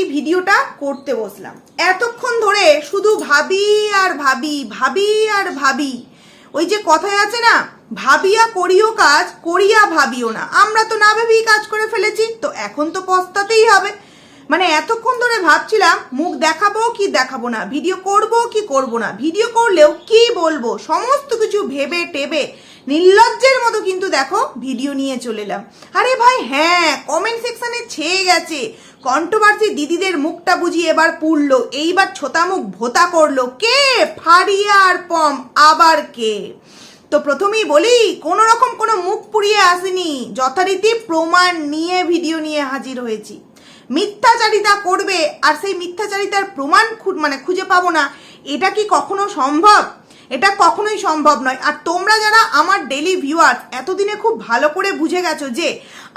এই ভিডিওটা করতে বসলাম। এতক্ষণ ধরে শুধু ভাবি আর ভাবি ভাবি আর ভাবি। ওই যে কথায় আছে না, ভাবিয়া করিও কাজ, করিয়া ভাবিও না। আমরা তো না ভেবেই কাজ করে ফেলেছি, তো এখন তো পস্তাতেই হবে। মানে এতক্ষণ ধরে ভাবছিলাম, মুখ দেখাবো কি দেখাবো না, ভিডিও করব কি করব না, ভিডিও করলেও কি বলব, সমস্ত কিছু ভেবে টেবে নির্লজ্জের মতো কিন্তু দেখো ভিডিও নিয়ে চলে এলাম। আরে ভাই হ্যাঁ কমেন্ট সেকশনে ছেয়ে গেছে। কন্ট্রোভার্সি দিদিদের মুখটা বুঝি এবার পুড়লো। এইবার ছোতা মুখ ভোতা করল। কে? ফারিয়া আর পম। আবার কে? তো প্রথমেই বলি কোনো রকম কোনো মুখ পুড়িয়ে আসেনি। যথারীতি প্রমাণ নিয়ে ভিডিও নিয়ে হাজির হয়েছি। মিথ্যাচারিতা করবে আর সেই মিথ্যাচারিতার প্রমাণ মানে খুঁজে পাবো না। এটা কি কখনো সম্ভব? এটা কখনোই সম্ভব নয়। আর তোমরা যারা আমার ডেলি ভিউয়ার্স এতদিনে খুব ভালো করে বুঝে গেছো যে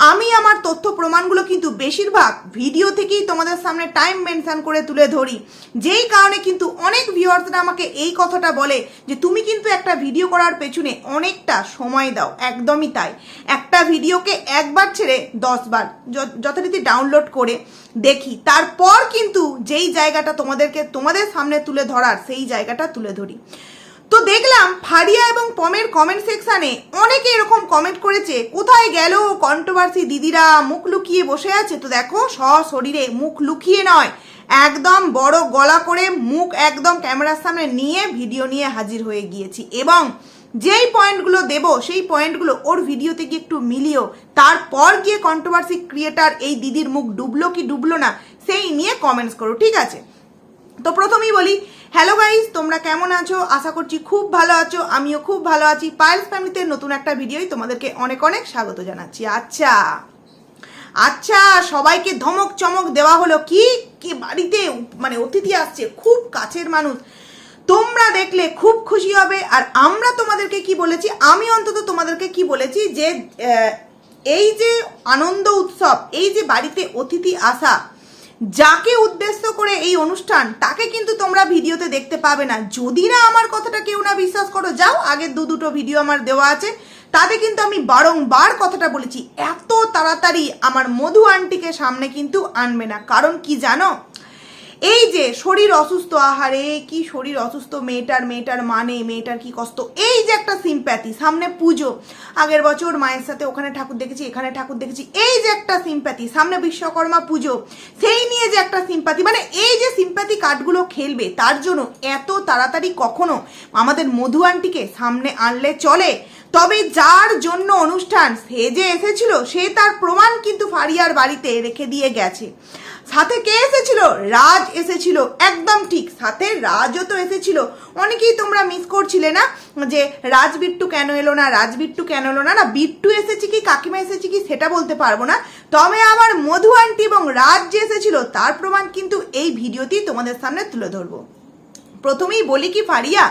আমি আমার তথ্য প্রমাণগুলো কিন্তু বেশিরভাগ ভিডিও থেকেই তোমাদের সামনে টাইম মেনশান করে তুলে ধরি। যেই কারণে কিন্তু অনেক ভিউয়ার্সরা আমাকে এই কথাটা বলে যে, তুমি কিন্তু একটা ভিডিও করার পেছনে অনেকটা সময় দাও। একদমই তাই। একটা ভিডিওকে একবার ছেড়ে দশবার যথারীতি ডাউনলোড করে দেখি। তারপর কিন্তু যেই জায়গাটা তোমাদেরকে, তোমাদের সামনে তুলে ধরার, সেই জায়গাটা তুলে ধরি। তো দেখলাম ফারিয়া এবং পমের কমেন্ট সেকশানে অনেকে এরকম কমেন্ট করেছে, কোথায় গেল কন্ট্রোভার্সি দিদিরা, মুখ লুকিয়ে বসে আছে তো দেখো, সশরীরে মুখ লুকিয়ে নয়, একদম বড় গলা করে মুখ একদম ক্যামেরার সামনে নিয়ে ভিডিও নিয়ে হাজির হয়ে গিয়েছি এবং যেই পয়েন্টগুলো দেব, সেই পয়েন্টগুলো ওর ভিডিওতে গিয়ে একটু মিলিও, তারপর গিয়ে কন্ট্রোভার্সি ক্রিয়েটার এই দিদির মুখ ডুবলো কি ডুবলো না, সেই নিয়ে কমেন্টস করো, ঠিক আছে? তো প্রথমেই বলি হ্যালো গাইস তোমরা কেমন আছো? আশা করছি খুব ভালো আছো, আমিও খুব ভালো আছি। পায়েলস ফ্যামিলিতে নতুন একটা ভিডিওই তোমাদেরকে অনেক অনেক স্বাগত জানাচ্ছি। আচ্ছা আচ্ছা সবাইকে ধমক চমক দেওয়া হলো। কি? কি বাড়িতে মানে অতিথি আসছে? খুব কাছের মানুষ। তোমরা দেখলে খুব খুশি হবে। আর আমরা তোমাদেরকে কি বলেছি? আমি অন্তত তোমাদেরকে কি বলেছি যে এই যে আনন্দ উৎসব, এই যে বাড়িতে অতিথি আসা যাকে উদ্দেশ্য করে এই অনুষ্ঠান, তাকে কিন্তু তোমরা ভিডিওতে দেখতে পাবে না। যদি না আমার কথাটা কেউ না বিশ্বাস করো, যাও, আগের দু দুটো ভিডিও আমার দেওয়া আছে। তাতে কিন্তু আমি বারংবার কথাটা বলেছি। এত তাড়াতাড়ি আমার মধু আন্টিকে সামনে কিন্তু আনবে না। কারণ কি জানো? এই যে শরীর অসুস্থ, আহারে, কি শরীর অসুস্থ, মেয়েটার মেয়েটার মানে মেয়েটার কি কষ্ট? এই যে একটা সিম্প্যাথি সামনে পুজো। আগের বছর মায়ের সাথে ওখানে ঠাকুর দেখেছি, এখানে ঠাকুর দেখেছি, এই যে একটা সিম্প্যাথি সামনে বিশ্বকর্মা পুজো, সেই নিয়ে যে একটা সিম্প্যাথি মানে এই যে সিম্প্যাথি কার্ডগুলো খেলবে, তার জন্য এত তাড়াতাড়ি কখনো আমাদের মধু আন্টিকে সামনে আনলে চলে। তবে যার জন্য অনুষ্ঠান, সে যে এসেছিল, সে তার প্রমাণ কিন্তু ফারিয়ার বাড়িতে রেখে দিয়ে গেছে। সাথে কে এসেছিল? রাজ এসেছিল। একদম ঠিক, সাথে রাজও তো এসেছিল। অনেকেই তোমরা মিস করছিলে না? যে রাজ বিট্টু কেন এলো না রাজ বিট্টু কেন এলো না? না, বিট্টু এসেছে কি, কাকিমা এসেছে কি, সেটা বলতে পারব না। তবে আমার মধু আন্টি এবং রাজ যে এসেছিল, তার প্রমাণ কিন্তু এই ভিডিওতেই তোমাদের সামনে তুলে ধরবো। প্রথমেই বলি কি, ফারিয়া,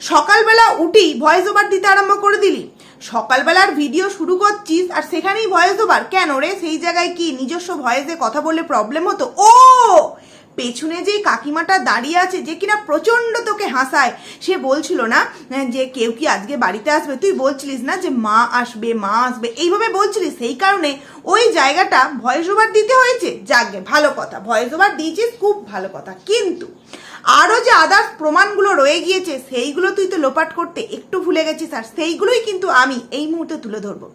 সকালবেলা উঠি ভয়েস ওভার দিতে আরম্ভ করে দিলি। সকালবেলার ভিডিও শুরু করছিস আর সেখানেই ভয়েস ওভার কেন রে? সেই জায়গায় কি? নিজস্ব ভয়েসে কথা বললে প্রবলেম হতো? ও! পেছনে যে কাকিমাটা দাঁড়িয়ে আছে, যে কিনা প্রচণ্ড তোকে হাসায়, সে বলছিল না যে কেউ কি আজকে বাড়িতে আসবে? তুই বলছিলিস না যে মা আসবে মা আসবে, এইভাবে বলছিলিস। সেই কারণে ওই জায়গাটা ভয়েস ওভার দিতে হয়েছে। যাকে ভালো কথা। ভয়েস ওভার দিয়েছিস, খুব ভালো কথা। কিন্তু আরও যে আদার্স প্রমাণগুলো রয়ে গিয়েছে, সেইগুলো তুই তো লোপাট করতে একটু ভুলে গেছিস, আর সেইগুলোই কিন্তু আমি এই মুহূর্তে তুলে ধরবো।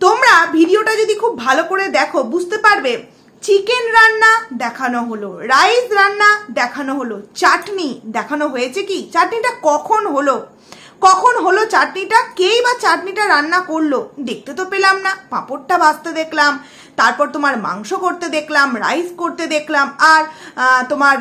তোমরা ভিডিওটা যদি খুব ভালো করে দেখো, বুঝতে পারবে চিকেন রান্না দেখানো হলো রাইস রান্না দেখানো হলো, চাটনি দেখানো হয়েছে কি? চাটনিটা কখন হলো? কখন হলো চাটনিটা? কেই বা চাটনিটা রান্না করল? দেখতে তো পেলাম না, পাঁপড়টা ভাজতে দেখলাম তারপর তোমার মাংস করতে দেখলাম রাইস করতে দেখলাম, আর তোমার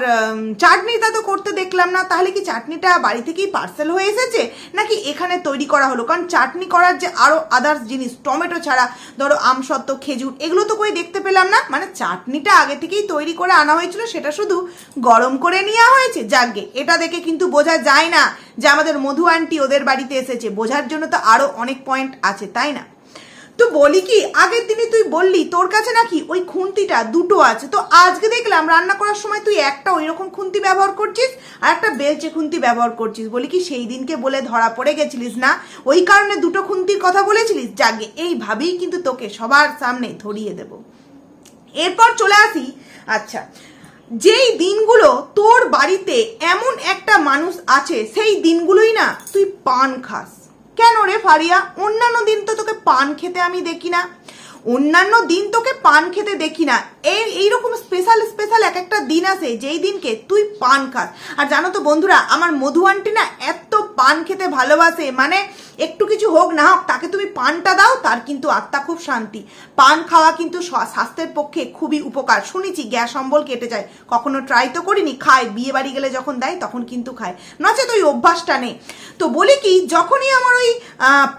চাটনিটা তো করতে দেখলাম না, তাহলে কি চাটনিটা বাড়ি থেকেই পার্সেল হয়ে এসেছে? নাকি এখানে তৈরি করা হলো? কারণ চাটনি করার যে আরও আদার্স জিনিস, টমেটো ছাড়া, ধরো আমসত্ত্ব খেজুর, এগুলো তো কই দেখতে পেলাম না। মানে চাটনিটা আগে থেকেই তৈরি করে আনা হয়েছিল, সেটা শুধু গরম করে নেওয়া হয়েছে? যাকগে, এটা দেখে কিন্তু বোঝা যায় না যে আমাদের মধু আন্টি ওদের বাড়িতে এসেছে। বোঝার জন্য তো আরও অনেক পয়েন্ট আছে, তাই না? তো বলি কি, আগের দিনে তুই বললি, তোর কাছে নাকি ওই খুন্তিটা দুটো আছে। তো আজকে দেখলাম রান্না করার সময় তুই একটা ওই রকম খুন্তি ব্যবহার করছিস আর একটা বেলচে খুন্তি ব্যবহার করছিস। বলি কি, সেই দিনকে বলে ধরা পড়ে গেছিলিস না? ওই কারণে দুটো খুন্তির কথা বলেছিলিস? যাগে এইভাবেই কিন্তু তোকে সবার সামনে ধরিয়ে দেব। এরপর চলে আসি। আচ্ছা যেই দিনগুলো তোর বাড়িতে এমন একটা মানুষ আছে, সেই দিনগুলোই না তুই পান খাস। কেন রে ফারিয়া? অন্যান্য দিন তো তোকে পান খেতে আমি দেখি না। অন্যান্য দিন তোকে পান খেতে দেখি না। এই, এইরকম স্পেশাল স্পেশাল এক একটা দিন আছে যেই দিনকে তুই পান খাস। আর জানো তো বন্ধুরা, আমার মধু আন্টি না এত পান খেতে ভালোবাসে মানে একটু কিছু হোক না হোক, তাকে তুমি পানটা দাও, তার কিন্তু আত্মা খুব শান্তি। পান খাওয়া কিন্তু স্বাস্থ্যের পক্ষে খুবই উপকার। শুনেছি গ্যাস অম্বল কেটে যায়। কখনো ট্রাই তো করিনি, খায়। বিয়ে বাড়ি গেলে যখন দেয়, তখন কিন্তু খায়। নচেত ওই অভ্যাসটা নেই। তো বলি কি, যখনই আমার ওই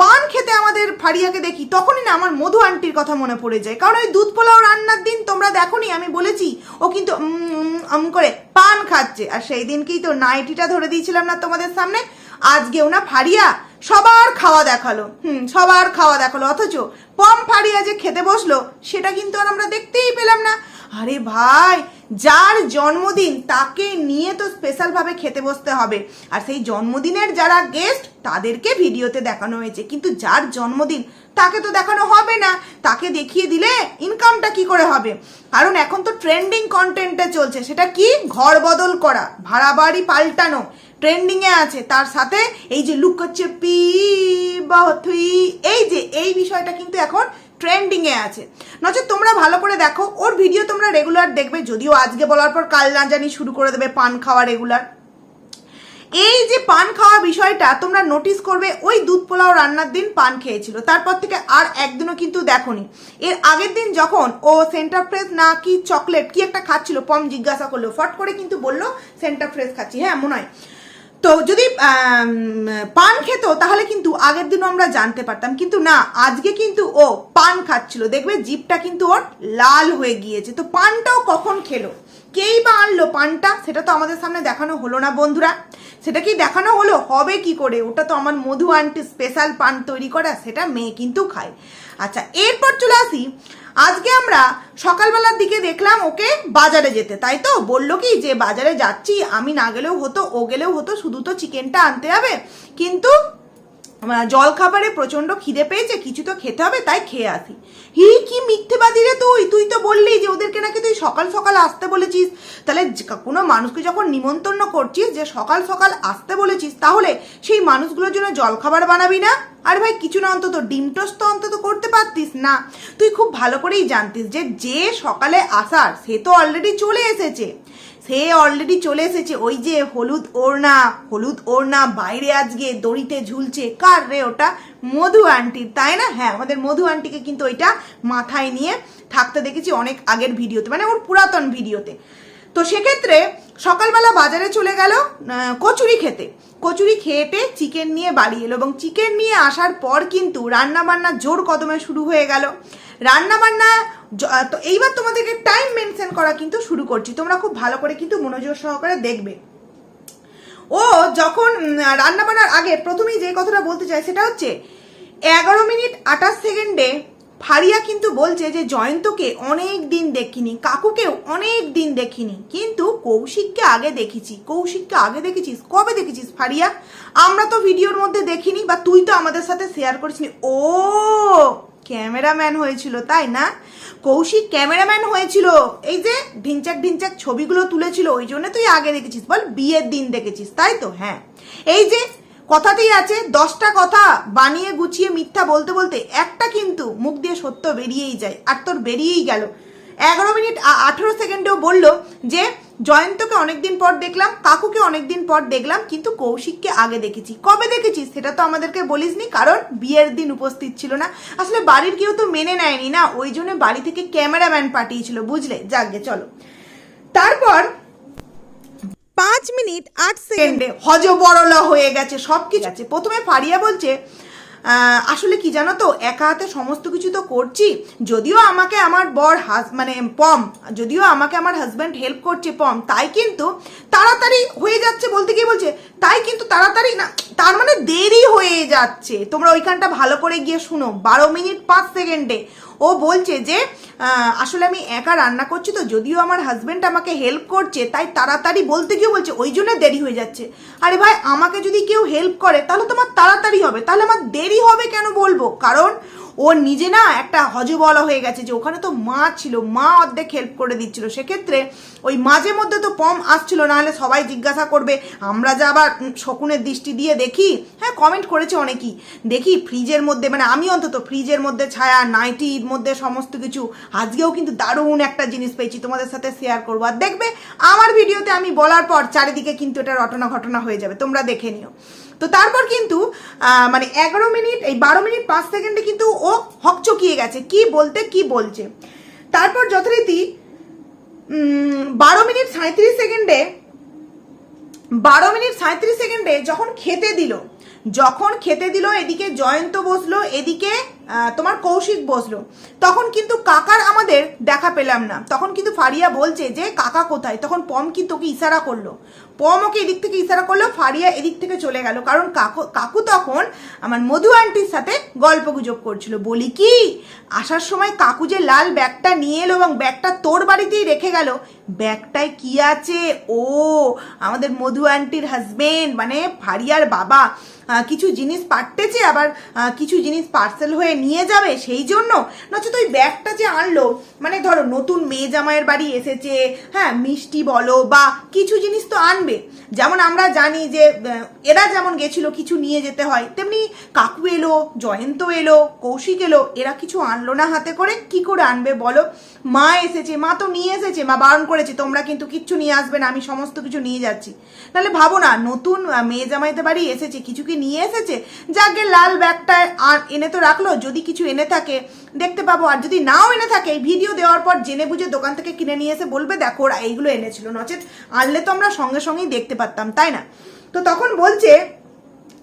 পান খেতে আমাদের ফাড়িয়াকে দেখি, তখনই না আমার মধু আন্টির কথা মনে পড়ে যায়। কারণ ওই দুধ পোলাও রান্নার দিন তোমরা দেখোনি, আমি বলেছি, ও কিন্তু করে পান খাচ্ছে। আর সেই দিনকেই তো নাইটিটা ধরে দিয়েছিলাম না তোমাদের সামনে আজকেও না ফাড়িয়া সবার খাওয়া দেখাল। হুম, সবার খাওয়া দেখাল। অথচ পম ফাড়িয়া যে খেতে বসল, সেটা কিন্তু আর আমরা দেখতেই পেলাম না। আরে ভাই, যার জন্মদিন তাকে নিয়ে তো স্পেশালভাবে খেতে বসতে হবে। আর সেই জন্মদিনের যারা গেস্ট তাদেরকে ভিডিওতে দেখানো হয়েছে। কিন্তু যার জন্মদিন, তাকে তো দেখানো হবে না। তাকে দেখিয়ে দিলে ইনকামটা কি করে হবে? কারণ এখন তো ট্রেন্ডিং কন্টেন্টে চলছে। সেটা কি? ঘর বদল করা, ভাড়া বাড়ি পাল্টানো। ট্রেন্ডিং এ আছে। তার সাথে এই যে লুকোচুপি বহুতুই এই যে, এই বিষয়টা কিন্তু এখন ট্রেন্ডিং এ আছে। নচে তোমরা ভালো করে দেখো, ওর ভিডিও তোমরা রেগুলার দেখবে, যদিও আজকে বলার পর কাল না জানি শুরু করে দেবে পান খাওয়া রেগুলার এই যে পান খাওয়া বিষয়টা তোমরা নোটিস করবে, ওই দুধ পোলাও রান্নার দিন পান খেয়েছিল। তারপর থেকে আর একদিনও কিন্তু দেখোনি। এর আগের দিন যখন ও সেন্টার ফ্রেশ না কি চকলেট কি একটা খাচ্ছিল, পম জিজ্ঞাসা করল, ফট করে কিন্তু বলল, সেন্টার ফ্রেশ খাচ্ছি। হ্যাঁ মনে হয়। তো যদি পান খেত, তাহলে কিন্তু আগের দিনও আমরা জানতে পারতাম। কিন্তু না, আজকে কিন্তু ও পান খাচ্ছিল। দেখবে জিপটা কিন্তু ওর লাল হয়ে গিয়েছে। তো পানটাও কখন খেলো? কেই বা আনলো পানটা? সেটা তো আমাদের সামনে দেখানো হলো না, বন্ধুরা। সেটা কি দেখানো হলো, হবে কি করে? ওটা তো আমার মধু আন্টি স্পেশাল পান তৈরি করা, সেটা মেয়ে কিন্তু খায়। আচ্ছা এরপর চলে আসি। আজকে আমরা সকালবেলার দিকে দেখলাম ওকে বাজারে যেতে, তাই তো? বলল কি যে বাজারে যাচ্ছি, আমি না গেলেও হতো, ও গেলেও হতো, শুধু তো চিকেনটা আনতে হবে। কিন্তু জল খাবারে প্রচণ্ড খিদে পেয়েছে, কিছু তো খেতে হবে, তাই খেয়ে আসি। হি কি মিথ্যেবাদী রে তুই? তুই তো বললি যে ওদেরকে নাকি তুই সকাল সকাল আসতে বলেছিস। তাহলে কোনো মানুষকে যখন নিমন্ত্রণ করছিস যে সকাল সকাল আসতে বলেছিস, তাহলে সেই মানুষগুলোর জন্য জলখাবার বানাবি না? আর ভাই, কিছু না অন্তত, ডিম টোস্ট তো অন্তত করতে পারতিস না। তুই খুব ভালো করেই জানতিস যে যে সকালে আসার, সে তো অলরেডি চলে এসেছে। সে অলরেডি চলে এসেছে। ওই যে হলুদ ওড়না হলুদ ওড়না বাইরে আজকে দড়িতে ঝুলছে। কার রে ওটা? মধু আন্টির তাই না? হ্যাঁ আমাদের মধু আন্টিকে কিন্তু ওইটা মাথায় নিয়ে থাকতে দেখেছি অনেক আগের ভিডিওতে মানে ওর পুরাতন ভিডিওতে। তো সেক্ষেত্রে সকালবেলা বাজারে চলে গেল কচুরি খেতে। কচুরি খেয়েটে চিকেন নিয়ে বাড়ি এলো এবং চিকেন নিয়ে আসার পর কিন্তু রান্না বান্না জোর কদমে শুরু হয়ে গেল। রান্না বান্না য- তো এইবার তোমাদেরকে টাইম মেনশন করা কিন্তু শুরু করছি। তোমরা খুব ভালো করে কিন্তু মনোযোগ সহকারে দেখবে। ও যখন রান্না বান্নার আগে প্রথমেই যে কথাটা বলতে চাই সেটা হচ্ছে, এগারো মিনিট আঠাশ সেকেন্ডে ফারিয়া কিন্তু বলছে যে জয়ন্তকে অনেক দিন দেখিনি, কাকুকেও অনেক দিন দেখিনি। কিন্তু কৌশিককে আগে দেখেছি, কৌশিককে আগে দেখেছিস? কবে দেখেছিস ফারিয়া? আমরা তো ভিডিওর মধ্যে দেখিনি বা তুই তো আমাদের সাথে শেয়ার করিসনি। ও! ক্যামেরাম্যান হয়েছিল, তাই না? কৌশিক ক্যামেরাম্যান হয়েছিল। এই যে ঢিনচাক ঢিনচাক ছবিগুলো তুলেছিল, ওই জন্য তুই আগে দেখেছিস, বল বিয়ের দিন দেখেছিস, তাই তো? হ্যাঁ। এই যে কথাতেই আছে, দশটা কথা বানিয়ে গুছিয়ে মিথ্যা বলতে বলতে একটা কিন্তু মুখ দিয়ে সত্য বেরিয়েই যায়, আর তোর বেরিয়েই গেল। এগারো মিনিট আঠেরো সেকেন্ডেও বলল যে জয়ন্তকে অনেকদিন পর দেখলাম কাকুকে অনেকদিন পর দেখলাম কিন্তু কৌশিককে আগে দেখেছি। কবে দেখেছিস সেটা তো আমাদেরকে বলিসনি কারণ বিয়ের দিন উপস্থিত ছিল না। আসলে বাড়ির কেউ তো মেনে নেয়নি না ওই জন্য বাড়ি থেকে ক্যামেরাম্যান পাঠিয়েছিল বুঝলে? যাকে চলো। তারপর পাঁচ মিনিট আট সেকেন্ডে হজবরলা হয়ে গেছে সব কিছু আছে। প্রথমে ফারিয়া বলছে আসলে কি জানো তো, একা হাতে সমস্ত কিছু তো করছি, যদিও আমাকে আমার বর হাজ মানে পম, যদিও আমাকে আমার হাজব্যান্ড হেল্প করছে পম, তাই কিন্তু তাড়াতাড়ি হয়ে যাচ্ছে বলতে গিয়ে বলছে, তাই কিন্তু তাড়াতাড়ি না, তার মানে দেরি হয়ে যাচ্ছে। তোমরা ওইখানটা ভালো করে গিয়ে শুনো, বারো মিনিট পাঁচ সেকেন্ডে। ও বলছে যে আসলে আমি একা রান্না করছি তো, যদিও আমার হাজব্যান্ড আমাকে হেল্প করছে, তাই তাড়াতাড়ি বলতে গিয়ে বলছে, ওই জন্য দেরি হয়ে যাচ্ছে। আরে ভাই, আমাকে যদি কেউ হেল্প করে, তাহলে তোমার তাড়াতাড়ি হবে, তাহলে আমার দেরি হবে কেন বলব? কারণ ও নিজে না একটা হজবলা হয়ে গেছে যে ওখানে তো মা ছিল, মা অর্ধেক হেল্প করে দিচ্ছিল। সেক্ষেত্রে ওই মাঝে মধ্যে তো পম আসছিল, নাহলে সবাই জিজ্ঞাসা করবে, আমরা যা আবার শকুনের দৃষ্টি দিয়ে দেখি? হ্যাঁ কমেন্ট করেছে অনেকেই। দেখি ফ্রিজের মধ্যে মানে আমি অন্তত ফ্রিজের মধ্যে ছায়া নাইটির মধ্যে সমস্ত কিছু, আজকেও কিন্তু দারুণ একটা জিনিস পেয়েছি, তোমাদের সাথে শেয়ার করব। আর দেখবে, আমার ভিডিওতে আমি বলার পর চারিদিকে কিন্তু এটা রটনা ঘটনা হয়ে যাবে, তোমরা দেখে নিও। তো তারপর কিন্তু মানে এগারো মিনিট, এই বারো মিনিট পাঁচ সেকেন্ডে কিন্তু ও হকচকিয়ে গেছে। কি বলতে, কি বলছে? তারপর যথারীতি বারো মিনিট সাঁত্রিশ সেকেন্ডে, বারো মিনিট সাঁত্রিশ সেকেন্ডে যখন খেতে দিল, যখন খেতে দিল, এদিকে জয়ন্ত বসল, এদিকে তোমার কৌশিক বসল। তখন কিন্তু কাকার আমাদের দেখা পেলাম না। তখন কিন্তু ফারিয়া বলছে যে, কাকা কোথায়? তখন পম কিন্তু ওকে ইশারা করল। পম ওকে এদিক থেকে ইশারা করল, ফারিয়া এদিক থেকে চলে গেল। কারণ কাকু কাকু তখন আমার মধু আন্টির সাথে গল্প গুজব করছিল। বলি কি, আসার সময় কাকু যে লাল ব্যাগটা নিয়ে এলো এবং ব্যাগটা তোর বাড়িতেই রেখে গেল, ব্যাগটায় কি আছে? ও, আমাদের মধু আন্টির হাজবেন্ড মানে ফারিয়ার বাবা। কিছু জিনিস পাঠতেছে আবার কিছু জিনিস পার্সেল হয়ে নিয়ে যাবে সেই জন্য? নচেত ওই ব্যাগটা যে আনলো মানে ধরো নতুন মেয়ে জামাইয়ের বাড়ি এসেছে হ্যাঁ মিষ্টি বলো বা কিছু জিনিস তো আনবে। যেমন আমরা জানি যে এরা যেমন গেছিল কিছু নিয়ে যেতে হয়, তেমনি কাকু এলো, জয়ন্ত এলো, কৌশিক এলো, এরা কিছু আনলো না হাতে করে। কি করে আনবে বলো? মা এসেছে, মা তো নিয়ে এসেছে, মা বারণ করেছে, তোমরা কিন্তু কিচ্ছু নিয়ে আসবে না, আমি সমস্ত কিছু নিয়ে যাচ্ছি। তাহলে ভাবো না, নতুন মেয়ে জামাইতে বাড়ি এসেছে, কিছু কি নিয়ে এসেছে? যাকে লাল ব্যাগটায় আর এনে তো রাখল, যদি কিছু এনে থাকে দেখতে পাবো। আর যদি নাও এনে থাকে ভিডিও দেওয়ার পর জেনে বুঝে দোকান থেকে কিনে নিয়ে এসে বলবে, দেখো, ওরা এইগুলো এনেছিল নচেত আনলে তো আমরা সঙ্গে সঙ্গেই দেখতে পারতাম, তাই না? তো তখন বলছে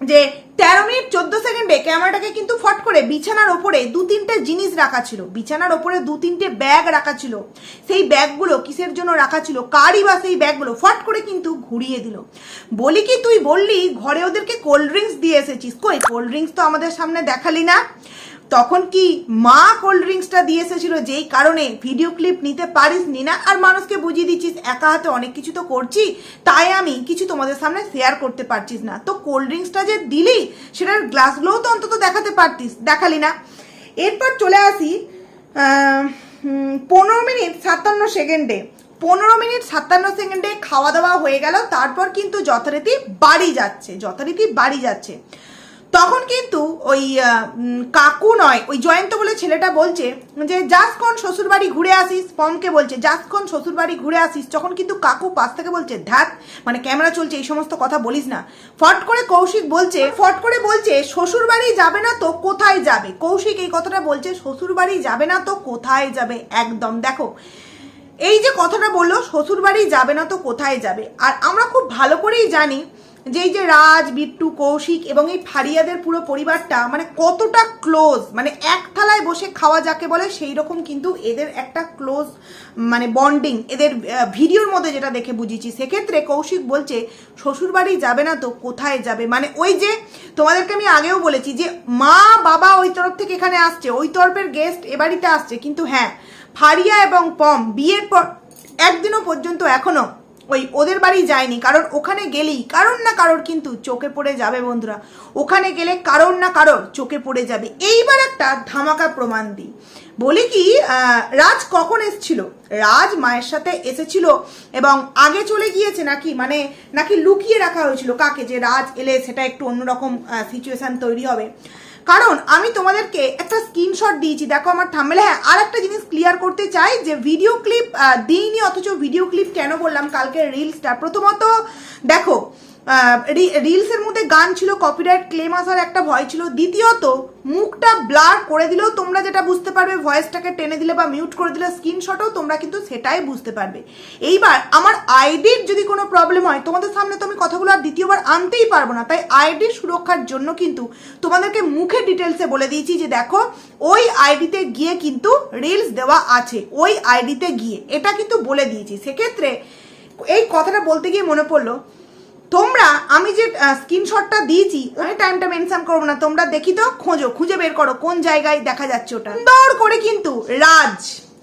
যে, তেরো মিনিট চোদ্দ সেকেন্ডে ক্যামেরাটাকে কিন্তু ফট করে বিছানার ওপরে দু তিনটে জিনিস রাখা ছিল। বিছানার ওপরে দু তিনটে ব্যাগ রাখা ছিল। সেই ব্যাগগুলো কিসের জন্য রাখা ছিল? কারই বা সেই ব্যাগগুলো? ফট করে কিন্তু ঘুরিয়ে দিল। বলি কি তুই বললি, ঘরে ওদেরকে কোল্ড ড্রিঙ্কস দিয়ে এসেছিস? কই? কোল্ড ড্রিঙ্কস তো আমাদের সামনে দেখালি না? তখন কি মা কোল্ড ড্রিঙ্কসটা দিয়ে এসেছিল? যেই কারণে ভিডিও ক্লিপ নিতে পারিস নি না আর মানুষকে বুঝিয়ে দিচ্ছিস, একা হাতে অনেক কিছু তো করছি, তাই আমি কিছু তোমাদের সামনে শেয়ার করতে পারছিস না। তো কোল্ড ড্রিঙ্কসটা যে দিলি, সেটার গ্লাসগুলোও তো অন্তত দেখাতে পারতিস, দেখালি না। এরপর চলে আসি পনেরো মিনিট সাতান্ন সেকেন্ডে। পনেরো মিনিট সাতান্ন সেকেন্ডে খাওয়া দাওয়া হয়ে গেল, তারপর কিন্তু যথারীতি বাড়ি যাচ্ছে, যথারীতি বাড়ি যাচ্ছে। তখন কিন্তু ওই কাকু নয়, ওই জয়ন্ত বলে ছেলেটা বলছে যে যাসক্ষণ শ্বশুর বাড়ি ঘুরে আসিস, পমকে বলছে যাসক্ষণ শ্বশুর বাড়ি ঘুরে আসিস তখন কিন্তু কাকু পাশ থেকে বলছে ধ্যাত মানে ক্যামেরা চলছে, এই সমস্ত কথা বলিস না। ফট করে কৌশিক বলছে, ফট করে বলছে শ্বশুর বাড়ি যাবে না তো কোথায় যাবে? কৌশিক এই কথাটা বলছে শ্বশুর বাড়ি যাবে না তো কোথায় যাবে? একদম, দেখো। এই যে কথাটা বলল শ্বশুর বাড়ি যাবে না তো কোথায় যাবে? আর আমরা খুব ভালো করেই জানি যে এই যে রাজ, বিট্টু, কৌশিক এবং এই ফারিয়াদের পুরো পরিবারটা মানে কতটা ক্লোজ মানে এক থালায় বসে খাওয়া যাকে বলে সেই রকম কিন্তু এদের একটা ক্লোজ মানে বন্ডিং এদের ভিডিওর মধ্যে যেটা দেখে বুঝেছি সেক্ষেত্রে কৌশিক বলছে শ্বশুর বাড়ি যাবে না তো কোথায় যাবে? মানে ওই যে তোমাদেরকে আমি আগেও বলেছি যে মা, বাবা ওই তরফ থেকে এখানে আসছে, ওই তরফের গেস্ট এ বাড়িতে আসছে। কিন্তু হ্যাঁ ফারিয়া এবং পম বিয়ের পর, একদিনও পর্যন্ত এখনও ওই ওদের বাড়ি যায়নি কারণ ওখানে গেলেই, কারোর না কারোর কিন্তু চোখে পড়ে যাবে বন্ধুরা। ওখানে গেলে কারোর না কারোর চোখে পড়ে যাবে। এইবার একটা ধামাকা প্রমাণ দিই। বলি কি রাজ কখন এসেছিল? রাজ মায়ের সাথে এসেছিল এবং আগে চলে গিয়েছে নাকি? মানে নাকি লুকিয়ে রাখা হয়েছিল? কাকে? যে রাজ এলে সেটা একটু অন্যরকম সিচুয়েশান তৈরি হবে। কারণ আমি তোমাদেরকে একটা স্ক্রিনশট দিয়েছি। দেখো আমার থামলে হ্যাঁ আর একটা জিনিস ক্লিয়ার করতে চাই যে ভিডিও ক্লিপ দিইনি, অথচ ভিডিও ক্লিপ কেন বললাম? কালকে রিলসটা প্রথমত, দেখো রিলসের মধ্যে গান ছিল কপিরাইট ক্লেম আসার একটা ভয় ছিল। দ্বিতীয়ত, মুখটা ব্লার করে দিলেও তোমরা যেটা বুঝতে পারবে ভয়েসটাকে টেনে দিলে বা মিউট করে দিলে স্ক্রিনশটও তোমরা কিন্তু সেটাই বুঝতে পারবে। এইবার, আমার আইডির যদি কোনো প্রবলেম হয়, তোমাদের সামনে তো আমি কথাগুলো আর দ্বিতীয়বার আনতেই পারব না, তাই আইডির সুরক্ষার জন্য কিন্তু তোমাদেরকে মুখে ডিটেলসে বলে দিয়েছি যে দেখো, ওই আইডিতে গিয়ে কিন্তু রিলস দেওয়া আছে, ওই আইডিতে গিয়ে। এটা কিন্তু বলে দিয়েছি। সেক্ষেত্রে, এই কথাটা বলতে গিয়ে মনে পড়ল তোমরা, আমি যে স্ক্রিনশটটা দিয়েছি, ওই টাইমটা মেনশন করব না। তোমরা দেখি তো, খোঁজো, খুঁজে বের করো, কোন জায়গায় দেখা যাচ্ছে ওটা। সুন্দর করে কিন্তু রাজ,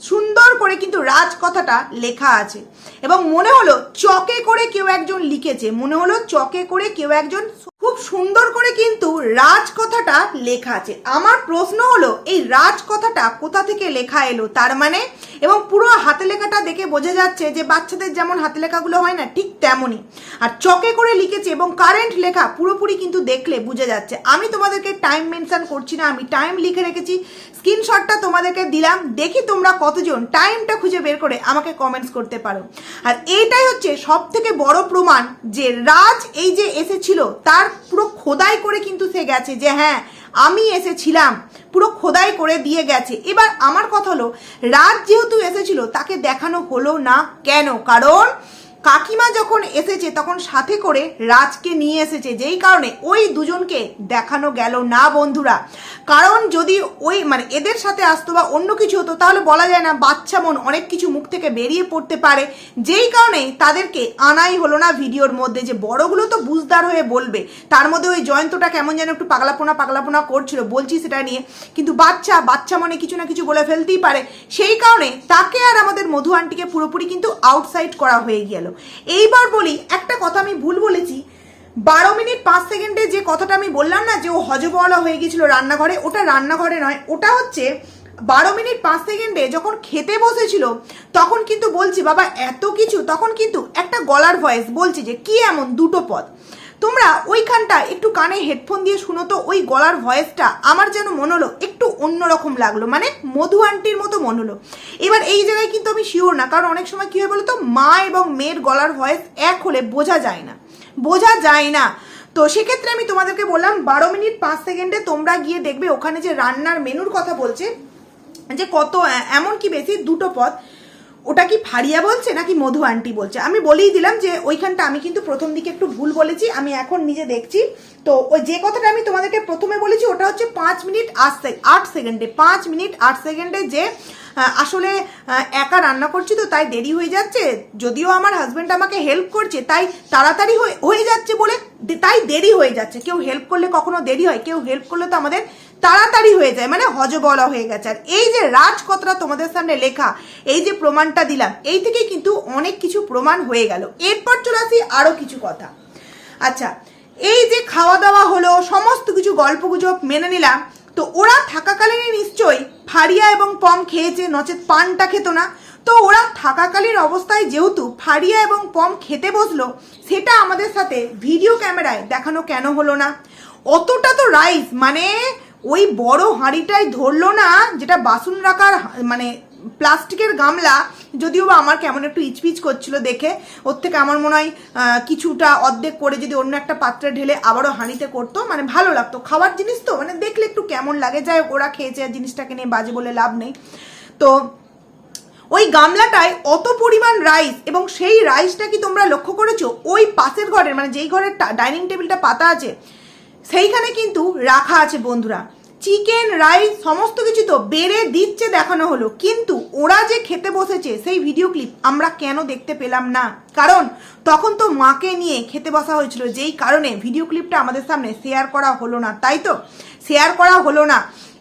সুন্দর করে কিন্তু রাজ কথাটা লেখা আছে। এবং মনে হলো চকে করে কেউ একজন লিখেছে, মনে হলো চকে করে কেউ একজন খুব সুন্দর করে কিন্তু রাজ কথাটা লেখা আছে। আমার প্রশ্ন হলো, এই রাজ কথাটা কোথা থেকে লেখা এলো? তার মানে এবং পুরো হাতে লেখাটা দেখে বোঝা যাচ্ছে যে বাচ্চাদের যেমন হাতে লেখাগুলো হয় না, ঠিক তেমনই। আর চকে করে লিখেছে এবং কারেন্ট লেখা পুরোপুরি কিন্তু দেখলে বুঝে যাচ্ছে। আমি তোমাদেরকে টাইম মেনশন করছি না, আমি টাইম লিখে রেখেছি। স্ক্রিনশটটা তোমাদেরকে দিলাম, দেখি তোমরা কতজন। টাইমটা খুঁজে বের করে আমাকে কমেন্টস করতে পারো। আর এইটাই হচ্ছে সব থেকে বড় প্রমাণ যে রাজ এই যে এসেছিল, তার পুরো খোদাই করে কিন্তু সে গেছে যে হ্যাঁ আমি এসেছিলাম। পুরো খোদাই করে দিয়ে গেছে। এবার আমার কথা হলো, রাত যেহেতু এসেছিল, তাকে দেখানো হলো না কেন? কারণ কাকিমা যখন এসেছে, তখন সাথে করে রাজকে নিয়ে এসেছে। যেই কারণে ওই দুজনকে দেখানো গেল না বন্ধুরা। কারণ যদি ওই মানে এদের সাথে আসতো বা অন্য কিছু হতো, তাহলে বলা যায় না বাচ্চা মন অনেক কিছু মুখ থেকে বেরিয়ে পড়তে পারে। যেই কারণে তাদেরকে আনাই হলো না ভিডিওর মধ্যে যে বড়গুলো তো বুঝদার হয়ে বলবে। তার মধ্যে ওই জয়ন্তটা কেমন যেন একটু পাগলাপোনা পাগলাপোনা করছিল, বলছি সেটা নিয়ে। কিন্তু বাচ্চা বাচ্চা মনে কিছু না কিছু বলে ফেলতেই পারে। সেই কারণে তাকে আর আমাদের মধু আন্টিকে পুরোপুরি কিন্তু আউটসাইড করা হয়ে গেল। এইবার বলি, একটা কথা আমি ভুল বলেছি। বারো মিনিট পাঁচ সেকেন্ডে যে কথাটা আমি বললাম না, যে ও হজবওয়ালা হয়ে গেছিল রান্নাঘরে, ওটা রান্নাঘরে নয়, ওটা হচ্ছে বারো মিনিট পাঁচ সেকেন্ডে যখন খেতে বসেছিল, তখন কিন্তু বলছি, বাবা, এত কিছু। তখন কিন্তু একটা গলার ভয়েস বলছি যে, কি এমন দুটো পদ? তোমরা ওইখানটা একটু কানে হেডফোন দিয়ে শুনো তো, ওই গলার ভয়েসটা আমার যেন মনে হলো একটু অন্যরকম লাগল মানে মধু আন্টির মতো মনে হলো। এবার এই জায়গায় কিন্তু আমি শিওর না, কারণ অনেক সময় কী হয় বলো তো মা এবং মেয়ের গলার ভয়েস এক হলে বোঝা যায় না, বোঝা যায় না। তো সেক্ষেত্রে আমি তোমাদেরকে বললাম, বারো মিনিট পাঁচ সেকেন্ডে তোমরা গিয়ে দেখবে ওখানে যে রান্নার মেনুর কথা বলছে, যে কত এমন কি বেশি দুটো পদ ওটা কি ফারিয়া বলছে নাকি মধু আন্টি বলছে? আমি বলেই দিলাম যে ওইখানটা আমি কিন্তু প্রথম দিকে একটু ভুল বলেছি, আমি এখন নিজে দেখছি। তো ওই যে কথাটা আমি তোমাদেরকে প্রথমে বলেছি, ওটা হচ্ছে পাঁচ মিনিট আট আট সেকেন্ডে, পাঁচ মিনিট আট সেকেন্ডে যে আসলে একা রান্না করছি তো তাই দেরি হয়ে যাচ্ছে, যদিও আমার হাজব্যান্ড আমাকে হেল্প করছে, তাই তাড়াতাড়ি হয়ে যাচ্ছে বলে, তাই দেরি হয়ে যাচ্ছে। কেউ হেল্প করলে কখনো দেরি হয়, কেউ হেল্প করলে তো আমাদের তাড়াতাড়ি হয়ে যায় মানে হজবলা হয়ে গেছে। আর এই যে রাজ তোমাদের সামনে লেখা, এই যে প্রমাণটা দিলাম, এই থেকে কিন্তু অনেক কিছু প্রমাণ হয়ে গেল। এরপর চলে আসি আরও কিছু কথা। আচ্ছা এই যে খাওয়া দাওয়া হলো, সমস্ত কিছু গল্পগুজব মেনে নিলাম, তো ওরা থাকাকালীনই নিশ্চয়ই ফারিয়া এবং পম খেয়েছে নচেত পানটা খেত না, তো ওরা থাকাকালীন অবস্থায় যেহেতু ফারিয়া এবং পম খেতে বসল, সেটা আমাদের সাথে ভিডিও ক্যামেরায় দেখানো কেন হলো না? অতটা তো রাইস মানে ওই বড় হাঁড়িটাই ধরলো না, যেটা বাসন রাখার মানে প্লাস্টিকের গামলা, যদিও বা আমার কেমন একটু ইচপিচ করছিল দেখে, ওর থেকে আমার মনে হয় কিছুটা অর্ধেক করে যদি অন্য একটা পাত্রে ঢেলে আবারও হাঁড়িতে করতো মানে ভালো লাগতো। খাওয়ার জিনিস তো মানে দেখলে একটু কেমন লাগে। যাই ওরা খেয়েছে, জিনিসটাকে নিয়ে বাজে বলে লাভ নেই। তো ওই গামলাটায় অত পরিমাণ রাইস এবং সেই রাইসটা কি তোমরা লক্ষ্য করেছ? ওই পাশের ঘরের মানে যেই ঘরের ডাইনিং টেবিলটা পাতা আছে সেইখানে কিন্তু রাখা আছে বন্ধুরা। চিকেন, রাইস, সমস্ত কিছু তো বেড়ে দিচ্ছে, দেখানো হলো। কিন্তু ওরা যে খেতে বসেছে, সেই ভিডিও ক্লিপ আমরা কেন দেখতে পেলাম না? কারণ তখন তো মাকে নিয়ে খেতে বসা হয়েছিল, যেই কারণে ভিডিও ক্লিপটা আমাদের সামনে শেয়ার করা হলো না, তাই তো? শেয়ার করা হলো না।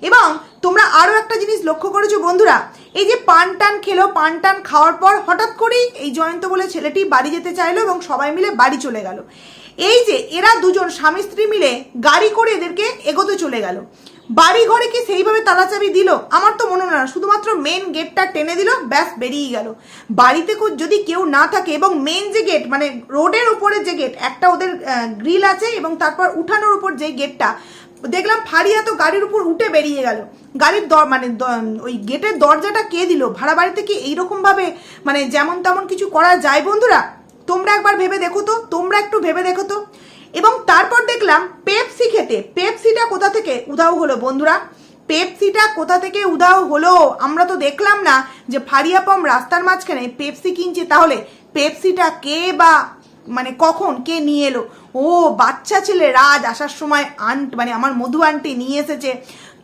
এবং তোমরা আরও একটা জিনিস লক্ষ্য করেছ বন্ধুরা, এই যে পান টান খেলো, পান টান খাওয়ার পর হঠাৎ করেই এই জয়ন্ত বলে ছেলেটি বাড়ি যেতে চাইলো এবং সবাই মিলে বাড়ি চলে গেল। এই যে এরা দুজন স্বামী স্ত্রী মিলে গাড়ি করে এদেরকে এগোতে চলে গেল। বাড়ি ঘরে কি সেইভাবে তালাচাবি দিল? আমার তো মনে না। শুধুমাত্র মেন গেটটা টেনে দিল, ব্যাস বেরিয়ে গেল। বাড়িতে যদি কেউ না থাকে এবং মেন যে গেট মানে রোডের উপরে যে গেট একটা ওদের গ্রিল আছে এবং তারপর উঠানোর উপর যে গেটটা দেখলাম ফারিয়া তো গাড়ির উপর উঠে বেরিয়ে গেল। গাড়ির দর মানে ওই গেটের দরজাটা কে দিল? ভাড়া বাড়িতে কি এইরকম ভাবে মানে যেমন তেমন কিছু করা যায় বন্ধুরা? তোমরা একবার ভেবে দেখো তো, তোমরা একটু ভেবে দেখো তো। এবং তারপর দেখলাম পেপসি খেতে। পেপসিটা কোথা থেকে উধাও হলো বন্ধুরা? পেপসিটা কোথা থেকে উধাও হলো? আমরা তো দেখলাম না যে ফারিয়া পম রাস্তার মাঝখানে পেপসি কিনছে। তাহলে পেপসিটা কে বা মানে কখন কে নিয়ে এলো? ও বাচ্চা ছেলে, রাজ আসার সময় আন্ট মানে আমার মধু আন্টি নিয়ে এসেছে।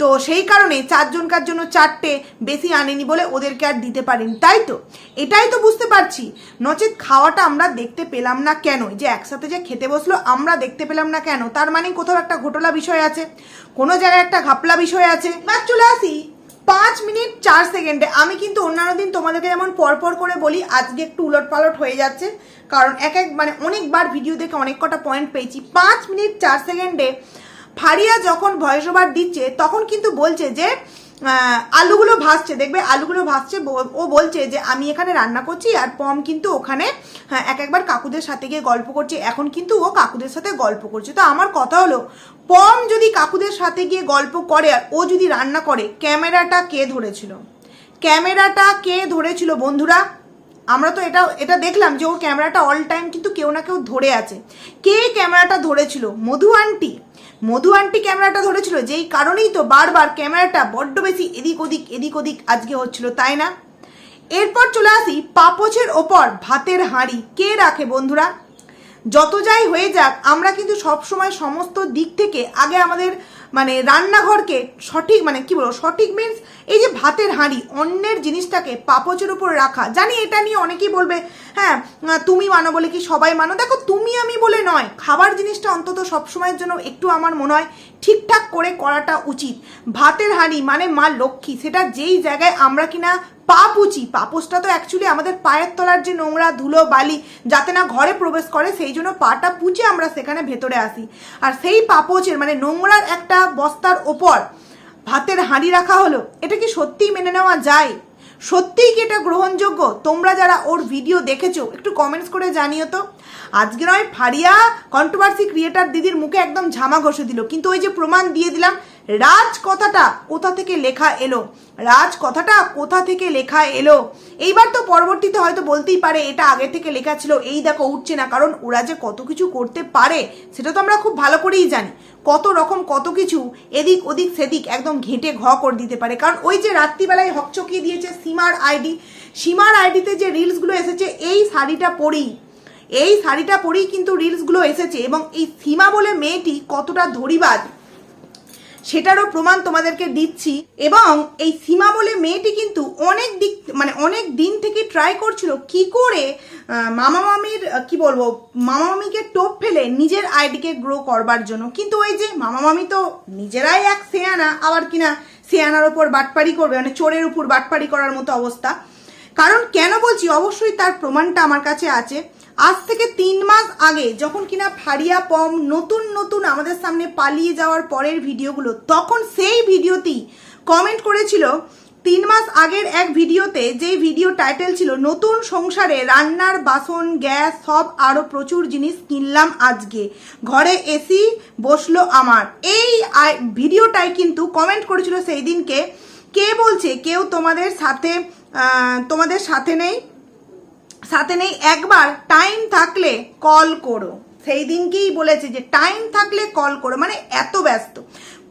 তো সেই কারণে চারজনকার জন্য চারটে বেশি আনেনি বলে ওদেরকে আর দিতে পারিনি, তাই তো? এটাই তো বুঝতে পারছি। নচেত খাওয়াটা আমরা দেখতে পেলাম না কেন? যে একসাথে যে খেতে বসল, আমরা দেখতে পেলাম না কেন? তার মানে কোথাও একটা ঘোটলা বিষয় আছে, কোনো জায়গায় একটা ঘাপলা বিষয় আছে। এবার চলে আসি। পাঁচ মিনিট চার সেকেন্ডে। আমি কিন্তু অন্যান্য দিন তোমাদেরকে যেমন পরপর করে বলি, আজকে একটু উলট পালট হয়ে যাচ্ছে। কারণ এক এক মানে অনেকবার ভিডিও দেখে অনেক কটা পয়েন্ট পেয়েছি। পাঁচ মিনিট চার সেকেন্ডে ফারিয়া যখন ভয়েস ওভার দিচ্ছে তখন কিন্তু বলছে যে আলুগুলো ভাসছে দেখবে আলুগুলো ভাসছে ও বলছে যে আমি এখানে রান্না করছি আর পম কিন্তু ওখানে হ্যাঁ, এক একবার কাকুদের সাথে গিয়ে গল্প করছে। এখন কিন্তু ও কাকুদের সাথে গল্প করছে। তো আমার কথা হলো পম যদি কাকুদের সাথে গিয়ে গল্প করে আর ও যদি রান্না করে ক্যামেরাটা কে ধরেছিল? ক্যামেরাটা কে ধরেছিল বন্ধুরা? আমরা তো এটা এটা দেখলাম যে ও ক্যামেরাটা অল টাইম কিন্তু কেউ না কেউ ধরে আছে। কে ক্যামেরাটা ধরেছিল? মধু আন্টি মধু আন্টি ক্যামেরাটা ধরেছিল, যেই কারণেই তো বারবার ক্যামেরাটা বড্ড বেশি এদিক ওদিক এদিক ওদিক আজকে হচ্ছিল, তাই না? এরপর চলে আসি পাপোছের ওপর, ভাতের হাঁড়ি। কে রাখে বন্ধুরা? যত যাই হয়ে যাক, আমরা কিন্তু সবসময় সমস্ত দিক থেকে আগে আমাদের মানে রান্নাঘরকে সঠিক মানে কি বলব, সঠিক মিন্স এই যে ভাতের হাঁড়ি, অন্যের জিনিসটাকে পাপচের উপর রাখা, জানি এটা নিয়ে অনেকেই বলবে হ্যাঁ তুমি মানো বলে কি সবাই মানো? দেখো, তুমি আমি বলে নয়, খাবার জিনিসটা অন্তত সবসময়ের জন্য একটু আমার মনে হয় ঠিকঠাক করে করাটা উচিত। ভাতের হাঁড়ি মানে মা লক্ষ্মী, সেটা যেই জায়গায় আমরা কিনা পা পুচি পাপোসটা তো অ্যাকচুয়ালি আমাদের পায়ের তলার যে নোংরা ধুলো, বালি, যাতে না ঘরে প্রবেশ করে, সেই জন্য পাটা পুচে আমরা সেখানে ভেতরে আসি। আর সেই পাপোচের মানে নোংরার একটা বস্তার ওপর ভাতের হাঁড়ি রাখা হলো, এটা কি সত্যিই মেনে নেওয়া যায়? সত্যিই কি এটা গ্রহণযোগ্য? তোমরা যারা ওর ভিডিও দেখেছ, একটু কমেন্টস করে জানিও তো। আজকে নয়, ফারিয়া কন্ট্রোভার্সি ক্রিয়েটার দিদির মুখে একদম ঝামা ঘষে দিল, কিন্তু ওই যে প্রমাণ দিয়ে দিলাম রাজ কথাটা কোথা থেকে লেখা এলো? রাজ কথাটা কোথা থেকে লেখা এলো? এইবার তো পরবর্তীতে হয়তো বলতেই পারে, এটা আগে থেকে লেখা ছিল, এই দেখো উঠছে না, কারণ ওরা যে কত কিছু করতে পারে, সেটা তো আমরা খুব ভালো করেই জানি। কত রকম কত কিছু, এদিক ওদিক সেদিক একদম ঘেঁটে ঘ করে দিতে পারে। কারণ ওই যে রাত্রিবেলায় হকচকিয়ে দিয়েছে সীমার আইডি, সীমার আইডিতে যে রিলসগুলো এসেছে, এই শাড়িটা পরেই, এই শাড়িটা পরেই কিন্তু রিলসগুলো এসেছে, এবং এই সীমা বলে মেয়েটি কতটা ধরিবাজ সেটারও প্রমাণ তোমাদেরকে দিচ্ছি। এবং এই সীমা বলে মেয়েটি কিন্তু অনেক দিক মানে অনেক দিন থেকে ট্রাই করছিল কি করে মামা মামির কি বলব, মামা মামিকে টোপ ফেলে নিজের আইডিকে গ্রো করবার জন্য। কিন্তু ওই যে মামা মামি তো নিজেরাই এক সেয়ানা, আবার কিনা সেয়ানার ওপর বাটপাড়ি করবে মানে চোরের উপর বাটপাড়ি করার মতো অবস্থা। কারণ কেন বলছি, অবশ্যই তার প্রমাণটা আমার কাছে আছে। আজ থেকে তিন মাস আগে যখন কিনা ফারিয়া পম নতুন নতুন আমাদের সামনে পালিয়ে যাওয়ার পরের ভিডিওগুলো, তখন সেই ভিডিওতেই কমেন্ট করেছিল, তিন মাস আগের এক ভিডিওতে যেই ভিডিও টাইটেল ছিল, নতুন সংসারে রান্নার বাসন, গ্যাস, সব আরও প্রচুর জিনিস কিনলাম আজকে। ঘরে এসি বসল আমার। এই ভিডিওটাই কিন্তু কমেন্ট করেছিল সেই দিনকে। কে বলছে? কেউ তোমাদের সাথে তোমাদের সাথে নেই? সাথে নেই, একবার টাইম থাকলে কল করো। সেই দিনকেই বলেছে যে টাইম থাকলে কল করো মানে এত ব্যস্ত।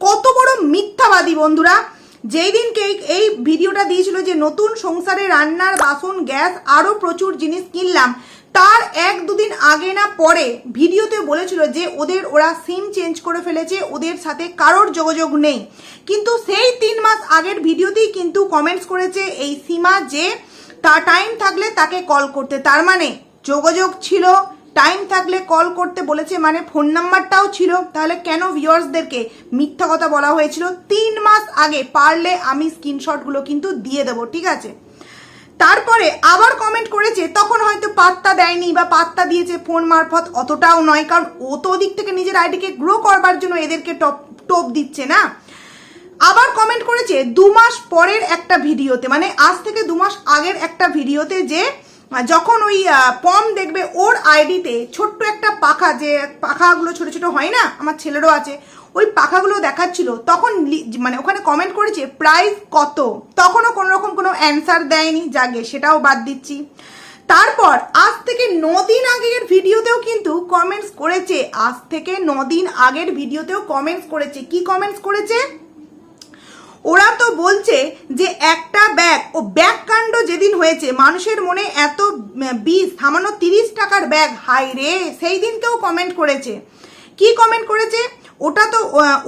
কত বড় মিথ্যাবাদী বন্ধুরা, যেই দিনকে এই- ভিডিওটা দিয়েছিল যে নতুন সংসারে রান্নার বাসন, গ্যাস আরও প্রচুর জিনিস কিনলাম, তার এক দুদিন আগে না পরে ভিডিওতে বলেছিল যে ওদের ওরা সিম চেঞ্জ করে ফেলেছে, ওদের সাথে কারোর যোগাযোগ নেই। কিন্তু সেই তিন মাস আগের ভিডিওতেই কিন্তু কমেন্টস করেছে এই সীমা যে তা টাইম থাকলে তাকে কল করতে। তার মানে যোগাযোগ ছিল টাইম থাকলে কল করতে বলেছে মানে ফোন নাম্বারটাও ছিল। তাহলে কেন ভিউয়ার্সদেরকে মিথ্যা কথা বলা হয়েছিল? তিন মাস আগে পারলে আমি স্ক্রিনশটগুলো কিন্তু দিয়ে দেবো, ঠিক আছে? তারপরে আবার কমেন্ট করেছে, তখন হয়তো পাত্তা দেয়নি বা পাত্তা দিয়েছে ফোন মারফত, অতটাও নয়, কারণ ও তো ওদিক থেকে নিজের আইডিকে গ্রো করবার জন্য এদেরকে টপ টোপ দিচ্ছে না। আবার কমেন্ট করেছে, দু মাস পরের একটা ভিডিওতে মানে আজ থেকে দু মাস আগের একটা ভিডিওতে যে, যখন ওই পম দেখবে ওর আইডিতে ছোট্ট একটা পাখা, যে পাখাগুলো ছোট ছোট হয় না, আমার ছেলেরও আছে, ওই পাখাগুলো দেখাচ্ছিল, তখন মানে ওখানে কমেন্ট করেছে প্রাইস কত? তখনও কোনো রকম কোনো অ্যান্সার দেয়নি জাগে সেটাও বাদ দিচ্ছি। তারপর, আজ থেকে দিন আগের ভিডিওতেও কিন্তু কমেন্টস করেছে, আজ থেকে দিন আগের ভিডিওতেও কমেন্টস করেছে, কি কমেন্টস করেছে? ওরা তো বলছে যে একটা ব্যাগ ও ব্যাগ কাণ্ড যেদিন হয়েছে, মানুষের মনে এত বিষ, সামান্য তিরিশ টাকার ব্যাগ হাই রে, সেই দিনকেও কমেন্ট করেছে। কি কমেন্ট করেছে? ওটা তো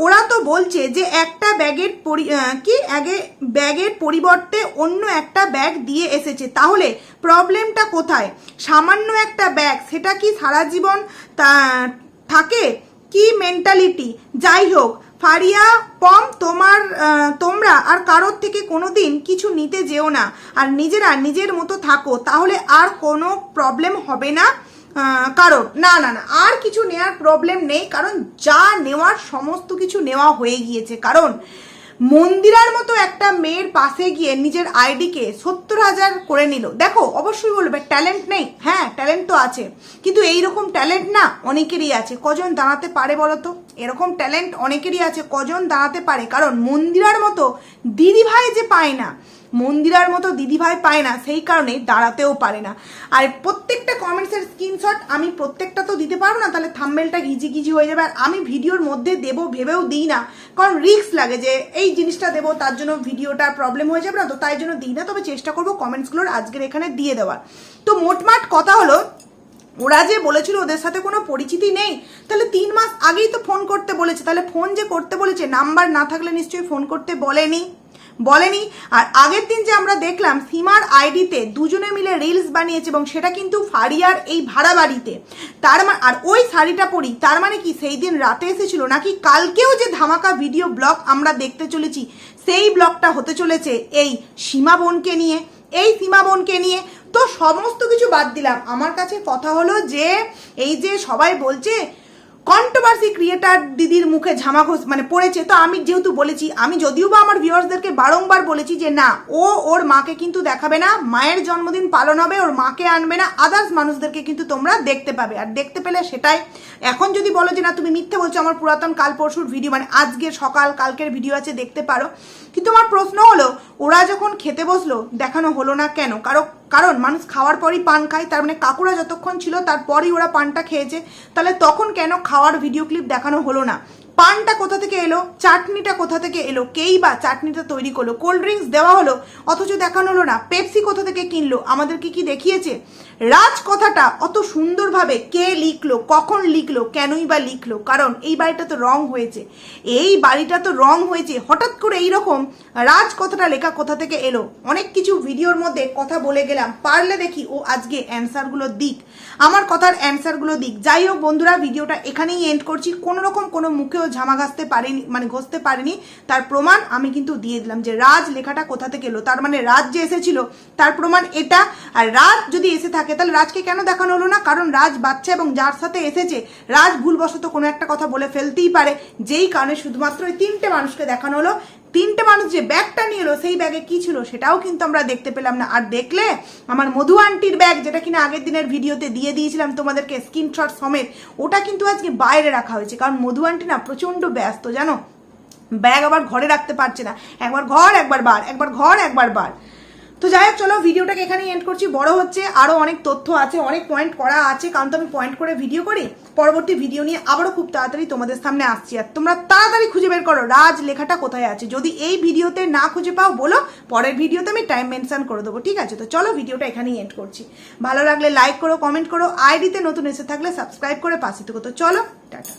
ওরা তো বলছে যে একটা ব্যাগের পরি কি? আগে ব্যাগের পরিবর্তে অন্য একটা ব্যাগ দিয়ে এসেছে। তাহলে প্রবলেমটা কোথায়? সামান্য একটা ব্যাগ, সেটা কি সারা জীবন থাকে? কি মেন্টালিটি যাই হোক ফারিয়া, পম, তোমার তোমরা আর কারোর থেকে কোনো দিন কিছু নিতে যেও না। আর নিজেরা নিজের মতো থাকো, তাহলে আর কোনো প্রবলেম হবে না কারণ না না না, আর কিছু নেওয়ার প্রবলেম নেই, কারণ যা নেওয়ার সমস্ত কিছু নেওয়া হয়ে গিয়েছে। কারণ মন্দিরার মতো একটা মেয়ের পাশে গিয়ে নিজের আইডিকে সত্তর হাজার করে নিল। দেখো, অবশ্যই বলবে, ট্যালেন্ট নেই। হ্যাঁ ট্যালেন্ট তো আছে। কিন্তু এই রকম ট্যালেন্ট না অনেকেরই আছে। কজন দাঁড়াতে পারে বলো তো? এরকম ট্যালেন্ট অনেকেরই আছে। কজন দাঁড়াতে পারে? কারণ মন্দিরার মতো দিদিভাই যে পায় না মন্দিরার মতো দিদিভাই পায় না, সেই কারণে দাঁড়াতেও পারে না। আর প্রত্যেকটা কমেন্টসের স্ক্রিনশট আমি প্রত্যেকটা তো দিতে পারব না, তাহলে থাম্বেলটা ঘিজি ঘিজি হয়ে যাবে। আর আমি ভিডিওর মধ্যে দেবো, ভেবেও দিই না। কারণ রিস্ক লাগে যে এই জিনিসটা দেবো, তার জন্য ভিডিওটা প্রবলেম হয়ে যাবে না, তো তাই জন্য দিই না। তবে চেষ্টা করব কমেন্টসগুলোর আজকের এখানে দিয়ে দেওয়ার। তো মোটমাট কথা হলো, ওরা যে বলেছিল ওদের সাথে কোনো পরিচিতি নেই, তাহলে তিন মাস আগেই তো ফোন করতে বলেছে। তাহলে ফোন যে করতে বলেছে নাম্বার না থাকলে নিশ্চয়ই ফোন করতে বলেনি। বলেনি। আর আগের দিন যে আমরা দেখলাম, সীমার আইডিতে দুজনে মিলে রিলস বানিয়েছে এবং সেটা কিন্তু ফারিয়ার এই ভাড়া বাড়িতে। তার মানে আর ওই শাড়িটা পরি, তার মানে কি সেই দিন রাতে এসেছিল? নাকি কালকেও যে ধামাকা ভিডিও ব্লগ আমরা দেখতে চলেছি, সেই ব্লগটা হতে চলেছে এই সীমা বোনকে নিয়ে। এই সীমা বোনকে নিয়ে। তো সমস্ত কিছু বাদ দিলাম। আমার কাছে কথা হলো যে, এই যে সবাই বলছে কন্ট্রোভার্সি ক্রিয়েটার দিদির মুখে ঝামা ঘোষ মানে পড়েছে। তো আমি যেহেতু বলেছি, আমি যদিও বা আমার ভিউয়ার্সদেরকে বারংবার বলেছি যে না, ও ওর মাকে কিন্তু দেখাবে না, মায়ের জন্মদিন পালন হবে, ওর মাকে আনবে না আদার্স মানুষদেরকে কিন্তু তোমরা দেখতে পাবে। আর দেখতে পেলে সেটাই। এখন যদি বলো যে না, তুমি মিথ্যে বলছো, আমার পুরাতন কাল পরশুর ভিডিও মানে আজকে সকাল, কালকের ভিডিও আছে, দেখতে পারো। কিন্তু আমার প্রশ্ন হলো, ওরা যখন খেতে বসল, দেখানো হলো না কেন? কারও কারণ মানুষ খাওয়ার পরই পান খায়, তার মানে কাকুরা যতক্ষণ ছিল তারপরই ওরা পানটা খেয়েছে। তাহলে তখন কেন খাওয়ার ভিডিও ক্লিপ দেখানো হলো না? পানটা কোথা থেকে এলো? চাটনিটা কোথা থেকে এলো? কেই বা চাটনিটা তৈরি করল? কোল্ড ড্রিঙ্কস দেওয়া হলো? অথচ দেখানো হলো না। পেপসি কোথা থেকে কিনলো? আমাদেরকে কি দেখিয়েছে? রাজ কথাটা অত সুন্দরভাবে কে লিখলো? কখন লিখলো? কেনই বা লিখলো? কারণ এই বাড়িটা তো রং হয়েছে। এই বাড়িটা তো রং হয়েছে। হঠাৎ করে এই রকম রাজ কথাটা লেখা কোথা থেকে এলো? অনেক কিছু ভিডিওর মধ্যে কথা বলে গেলাম। পারলে দেখি ও আজকে অ্যান্সারগুলো দিক। আমার কথার অ্যান্সারগুলো দিক। যাই হোক বন্ধুরা, ভিডিওটা এখানেই এন্ড করছি। কোনো রকম কোনো মুখেও ঝামা ঘাসতে পারেনি মানে ঘষতে পারেনি। তার প্রমাণ আমি কিন্তু দিয়ে দিলাম যে রাজ লেখাটা কোথা থেকে এলো। তার মানে রাজ যে এসেছিল, তার প্রমাণ এটা। আর রাজ যদি এসে থাকে, তাহলে রাজকে কেন দেখানো হলো না? কারণ রাজ বাচ্চা এবং যার সাথে এসেছে, রাজ ভুলবশত কোনো একটা কথা বলে ফেলতেই পারে। যেই কারণে শুধুমাত্র ওই তিনটে মানুষকে দেখানো হলো। তিনটে মানুষ যে ব্যাগটা নিয়ে এলো, সেই ব্যাগে কি ছিল সেটাও কিন্তু আমরা দেখতে পেলাম না। আর দেখলে আমার মধু আন্টির ব্যাগ যেটা কিনা আগের দিনের ভিডিওতে দিয়ে দিয়েছিলাম তোমাদেরকে স্ক্রিনশট সমেত, ওটা কিন্তু আজকে বাইরে রাখা হয়েছে। কারণ মধু আন্টি না প্রচণ্ড ব্যস্ত, জানো? ব্যাগ আবার ঘরে রাখতে পারছে না। একবার ঘর, একবার বার, একবার ঘর, একবার বার। তো যাই হোক, চলো ভিডিওটাকে এখানেই এন্ড করছি। বড় হচ্ছে আরও অনেক তথ্য আছে, অনেক পয়েন্ট করা আছে, কারণ তো আমি পয়েন্ট করে ভিডিও করি। পরবর্তী ভিডিও নিয়ে আবারও খুব তাড়াতাড়ি তোমাদের সামনে আসছি। আর তোমরা তাড়াতাড়ি খুঁজে বের করো, রাজ লেখাটা কোথায় আছে। যদি এই ভিডিওতে না খুঁজে পাও, বলো, পরের ভিডিওতে আমি টাইম মেনশন করে দেবো, ঠিক আছে? তো চলো ভিডিওটা এখানেই এন্ড করছি। ভালো লাগলে লাইক করো কমেন্ট করো আইডিতে নতুন এসে থাকলে সাবস্ক্রাইব করে পাশে থেকো। তো চলো, টাটা।